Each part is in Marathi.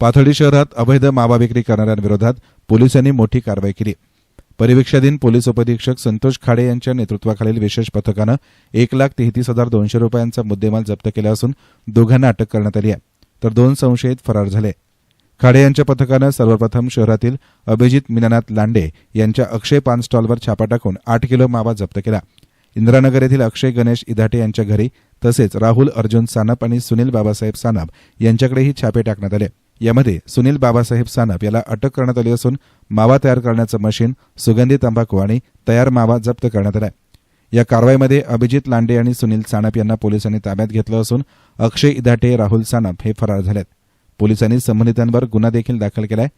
पाथर्डी शहरात अवैध मावा विक्री करणाऱ्यांविरोधात पोलिसांनी मोठी कारवाई केली. परिवीक्षाधीन पोलीस उपअधीक्षक संतोष खाडे यांच्या नेतृत्वाखालील विशेष पथकानं एक लाख तेहतीस हजार दोनशे रुपयांचा मुद्देमाल जप्त केला असून दोघांना अटक करण्यात आली आहे. तर दोन संशयित फरार झाले. खाडे यांच्या पथकानं सर्वप्रथम शहरातील अभिजित मिनानाथ लांडे यांच्या अक्षय पान स्टॉलवर छापा टाकून आठ किलो मावा जप्त केला. इंदिरानगर येथील अक्षय गणेश इधाटे यांच्या घरी तसेच राहुल अर्जुन सानप आणि सुनील बाबासाहेब सानप यांच्याकडेही छापे टाकण्यात आले. यामध्ये सुनील बाबासाहेब सानप याला अटक करण्यात आली असून मावा तयार करण्याचं मशीन सुगंधी तंबाखू आणि तयार मावा जप्त करण्यात आला या कारवाईमध्ये अभिजित लांडे आणि सुनील सानप यांना पोलिसांनी ताब्यात घेतलं असून अक्षय इधाटे राहुल सानप हे फरार झालेत. पोलिसांनी संबंधितांवर गुन्हा देखील दाखल केलाय.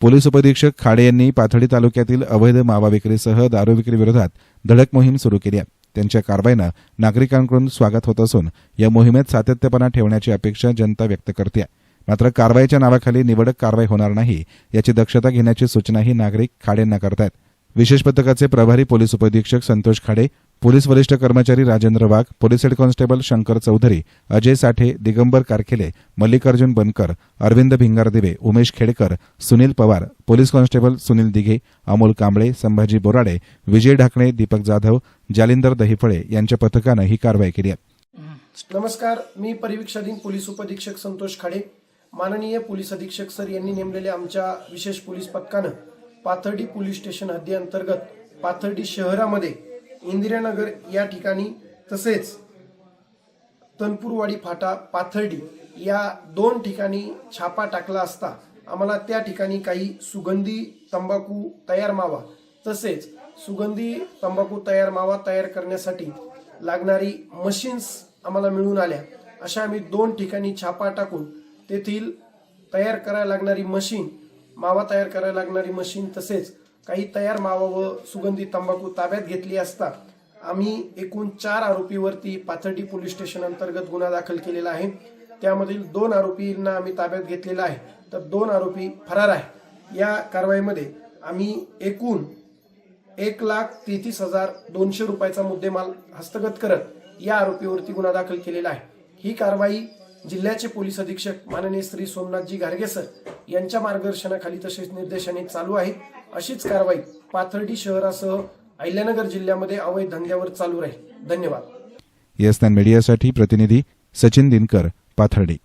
पोलीस उपधीक्षक खाडे यांनी पाथडी तालुक्यातील अवैध मावा विक्रीसह दारू विक्री विरोधात धडक मोहीम सुरू केली आहे. त्यांच्या कारवाईनं नागरिकांकडून स्वागत होत असून या मोहिमेत सातत्यपणा ठेवण्याची अपेक्षा जनता व्यक्त करते मात्र कारवाईच्या नावाखाली निवडक कारवाई होणार नाही याची दक्षता घेण्याची सूचनाही नागरिक खाडेंना करतायत. विशेष पथकाचे प्रभारी पोलीस उपअधीक्षक संतोष खाडे पोलीस वरिष्ठ कर्मचारी Rajendra Wagh police head constable Shankar Chaudhari Ajay Sathe Digambar Karkhele Mallikarjun Bankar Arvind Bhingardive Umesh Khedkar Sunil Pawar police constable Sunil Dighe Amol Kamble Sambhaji Borade Vijay Dhakane Deepak Jadhav Jalinder Dahiphale यांच्या पथकानं ही कारवाई केली आहे. नमस्कार मी परिवीक्षाधीन पोलीस उपअधीक्षक संतोष खाडे. माननीय पोलीस अधीक्षक सर यांनी नेमलेल्या आमच्या विशेष पोलीस पथकानं पाथर्डी पोलीस स्टेशन हद्दी अंतर्गत पाथर्डी शहरामध्ये इंदिरानगर या ठिकाणी तसेच तनपूरवाडी फाटा पाथर्डी या दोन ठिकाणी छापा टाकला असता आम्हाला त्या ठिकाणी काही सुगंधी तंबाखू तयार मावा तसेच सुगंधी तंबाखू तयार मावा तयार करण्यासाठी लागणारी मशीन्स आम्हाला मिळून आल्या. अशा आम्ही दोन ठिकाणी छापा टाकून तेथील तयार करायला लागणारी मशीन मावा तयार करायला लागणारी मशीन तसेच काही तयार मावा व सुगंधी तंबाखू ताब्यात घेतली असता आम्ही एकूण चार आरोपीवरती पाथर्डी पोलीस स्टेशन अंतर्गत गुन्हा दाखल केलेला आहे. त्यामधील दोन आरोपींना आम्ही ताब्यात घेतलेला आहे. तर दोन आरोपी फरार आहे. या कारवाईमध्ये आम्ही एकूण एक लाख तेहतीस हजार दोनशे रुपयाचा मुद्देमाल हस्तगत करत या आरोपीवरती गुन्हा दाखल केलेला आहे. ही कारवाई जिल्ह्याचे पोलीस अधीक्षक माननीय श्री सोमनाथजी गारगे सर यांच्या मार्गदर्शनाखाली तसेच निर्देशाने चालू आहे अशीच कारवाई पाथर्डी शहरासह अहिल्यानगर जिल्ह्यामध्ये अवैध धंद्यावर चालू राहील. धन्यवाद. येस मीडियासाठी प्रतिनिधी सचिन दिनकर पाथर्डी.